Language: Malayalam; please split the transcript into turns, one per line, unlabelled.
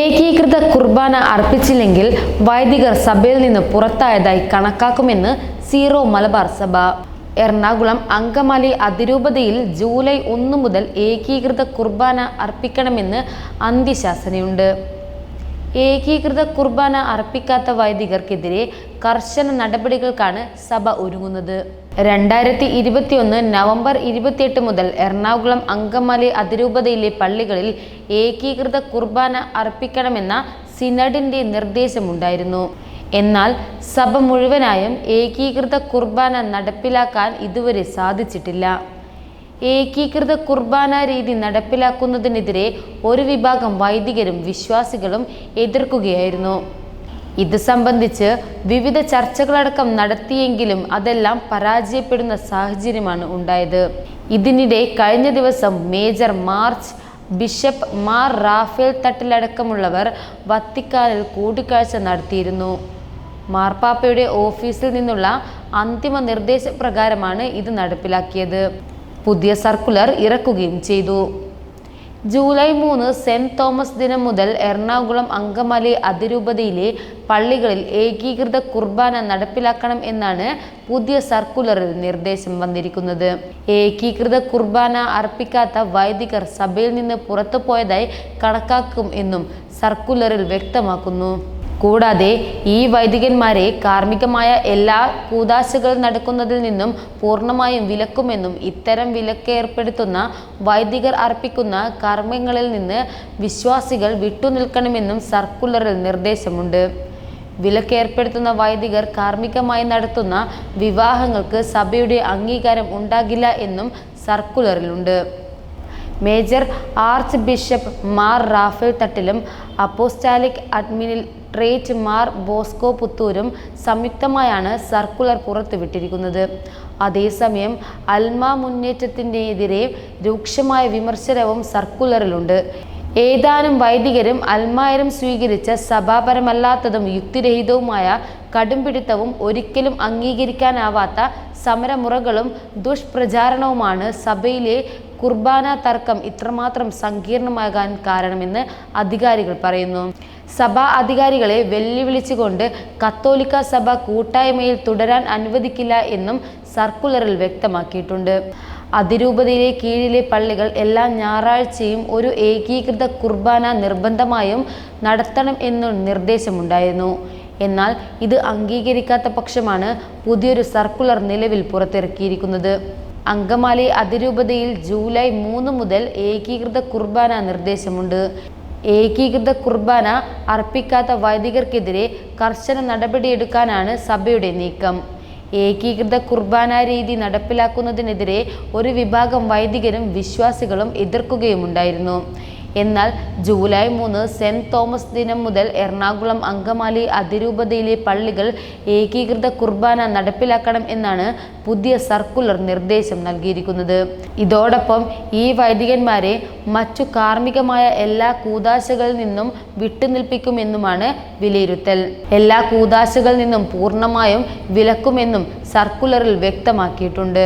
ഏകീകൃത കുർബാന അർപ്പിച്ചില്ലെങ്കിൽ വൈദികർ സഭയിൽ നിന്ന് പുറത്തായതായി കണക്കാക്കുമെന്ന് സീറോ മലബാർ സഭ. എറണാകുളം അങ്കമാലി അതിരൂപതയിൽ ജൂലൈ ഒന്ന് മുതൽ ഏകീകൃത കുർബാന അർപ്പിക്കണമെന്ന് അന്ത്യശാസനയുണ്ട്. ഏകീകൃത കുർബാന അർപ്പിക്കാത്ത വൈദികർക്കെതിരെ കർശന നടപടികൾക്കാണ് സഭ ഒരുങ്ങുന്നത്. രണ്ടായിരത്തി ഇരുപത്തിയൊന്ന് നവംബർ ഇരുപത്തിയെട്ട് മുതൽ എറണാകുളം അങ്കമാലി അതിരൂപതയിലെ പള്ളികളിൽ ഏകീകൃത കുർബാന അർപ്പിക്കണമെന്ന സിനഡിന്റെ നിർദ്ദേശമുണ്ടായിരുന്നു. എന്നാൽ സഭ മുഴുവനായും ഏകീകൃത കുർബാന നടപ്പിലാക്കാൻ ഇതുവരെ സാധിച്ചിട്ടില്ല. ഏകീകൃത കുർബാന രീതി നടപ്പിലാക്കുന്നതിനെതിരെ ഒരു വിഭാഗം വൈദികരും വിശ്വാസികളും എതിർക്കുകയായിരുന്നു. ഇത് സംബന്ധിച്ച് വിവിധ ചർച്ചകളടക്കം നടത്തിയെങ്കിലും അതെല്ലാം പരാജയപ്പെടുന്ന സാഹചര്യമാണ് ഉണ്ടായത്. ഇതിനിടെ കഴിഞ്ഞ ദിവസം major arch bishop Mar Raphael തട്ടിലടക്കമുള്ളവർ വത്തിക്കാനിൽ കൂടിക്കാഴ്ച നടത്തിയിരുന്നു. മാർപ്പാപ്പയുടെ ഓഫീസിൽ നിന്നുള്ള അന്തിമ നിർദ്ദേശപ്രകാരമാണ് ഇത് നടപ്പിലാക്കിയത്. പുതിയ സർക്കുലർ ഇറക്കുകയും ചെയ്തു. ജൂലൈ മൂന്ന് സെന്റ് തോമസ് ദിനം മുതൽ എറണാകുളം അങ്കമാലി അതിരൂപതയിലെ പള്ളികളിൽ ഏകീകൃത കുർബാന നടപ്പിലാക്കണം എന്നാണ് പുതിയ സർക്കുലറിൽ നിർദ്ദേശം വന്നിരിക്കുന്നത്. ഏകീകൃത കുർബാന അർപ്പിക്കാത്ത വൈദികർ സഭയിൽ നിന്ന് പുറത്തു പോയതായി കണക്കാക്കും എന്നും സർക്കുലറിൽ വ്യക്തമാക്കുന്നു. കൂടാതെ ഈ വൈദികന്മാരെ കാർമ്മികമായ എല്ലാ കൂതാശകൾ നടക്കുന്നതിൽ നിന്നും പൂർണമായും വിലക്കുമെന്നും ഇത്തരം വിലക്കേർപ്പെടുത്തുന്ന വൈദികർ അർപ്പിക്കുന്ന കർമ്മങ്ങളിൽ നിന്ന് വിശ്വാസികൾ വിട്ടുനിൽക്കണമെന്നും സർക്കുലറിൽ നിർദ്ദേശമുണ്ട്. വിലക്കേർപ്പെടുത്തുന്ന വൈദികർ കാർമ്മികമായി നടത്തുന്ന വിവാഹങ്ങൾക്ക് സഭയുടെ അംഗീകാരം ഉണ്ടാകില്ല എന്നും സർക്കുലറിലുണ്ട്. Major arch bishop Mar Raphael തട്ടിലും apostolic administrate Mar Bosco പുത്തൂരും സംയുക്തമായാണ് സർക്കുലർ പുറത്തുവിട്ടിരിക്കുന്നത്. അതേസമയം അൽമ മുന്നേറ്റത്തിനെതിരെ രൂക്ഷമായ വിമർശനവും സർക്കുലറിലുണ്ട്. ഏതാനും വൈദികരും അൽമായരും സ്വീകരിച്ച സഭാപരമല്ലാത്തതും യുക്തിരഹിതവുമായ കടുംപിടുത്തവും ഒരിക്കലും അംഗീകരിക്കാനാവാത്ത സമരമുറകളും ദുഷ്പ്രചാരണവുമാണ് സഭയിലെ കുർബാന തർക്കം ഇത്രമാത്രം സങ്കീർണമാകാൻ കാരണമെന്ന് അധികാരികൾ പറയുന്നു. സഭാ അധികാരികളെ വെല്ലുവിളിച്ചുകൊണ്ട് കത്തോലിക്ക സഭ കൂട്ടായ്മയിൽ തുടരാൻ അനുവദിക്കില്ല എന്നും സർക്കുലറിൽ വ്യക്തമാക്കിയിട്ടുണ്ട്. അതിരൂപതയിലെ കീഴിലെ പള്ളികൾ എല്ലാ ഞായറാഴ്ചയും ഒരു ഏകീകൃത കുർബാന നിർബന്ധമായും നടത്തണം എന്നു നിർദ്ദേശമുണ്ടായിരുന്നു. എന്നാൽ ഇത് അംഗീകരിക്കാത്ത പക്ഷമാണ് പുതിയൊരു സർക്കുലർ നിലവിൽ പുറത്തിറക്കിയിരിക്കുന്നത്. അങ്കമാലി അതിരൂപതയിൽ ജൂലൈ മൂന്ന് മുതൽ ഏകീകൃത കുർബാന നിർദ്ദേശമുണ്ട്. ഏകീകൃത കുർബാന അർപ്പിക്കാത്ത വൈദികർക്കെതിരെ കർശന നടപടിയെടുക്കാനാണ് സഭയുടെ നീക്കം. ഏകീകൃത കുർബാന രീതി നടപ്പിലാക്കുന്നതിനെതിരെ ഒരു വിഭാഗം വൈദികരും വിശ്വാസികളും എതിർക്കുകയുമുണ്ടായിരുന്നു. എന്നാൽ ജൂലൈ മൂന്ന് സെന്റ് തോമസ് ദിനം മുതൽ എറണാകുളം അങ്കമാലി അതിരൂപതയിലെ പള്ളികൾ ഏകീകൃത കുർബാന നടപ്പിലാക്കണം എന്നാണ് പുതിയ സർക്കുലർ നിർദ്ദേശം നൽകിയിരിക്കുന്നത്. ഇതോടൊപ്പം ഈ വൈദികന്മാരെ മറ്റു കാർമ്മികമായ എല്ലാ കൂതാശകളിൽ നിന്നും വിട്ടുനിൽപ്പിക്കുമെന്നുമാണ് വിലയിരുത്തൽ. എല്ലാ കൂതാശകളിൽ നിന്നും പൂർണമായും വിലക്കുമെന്നും സർക്കുലറിൽ വ്യക്തമാക്കിയിട്ടുണ്ട്.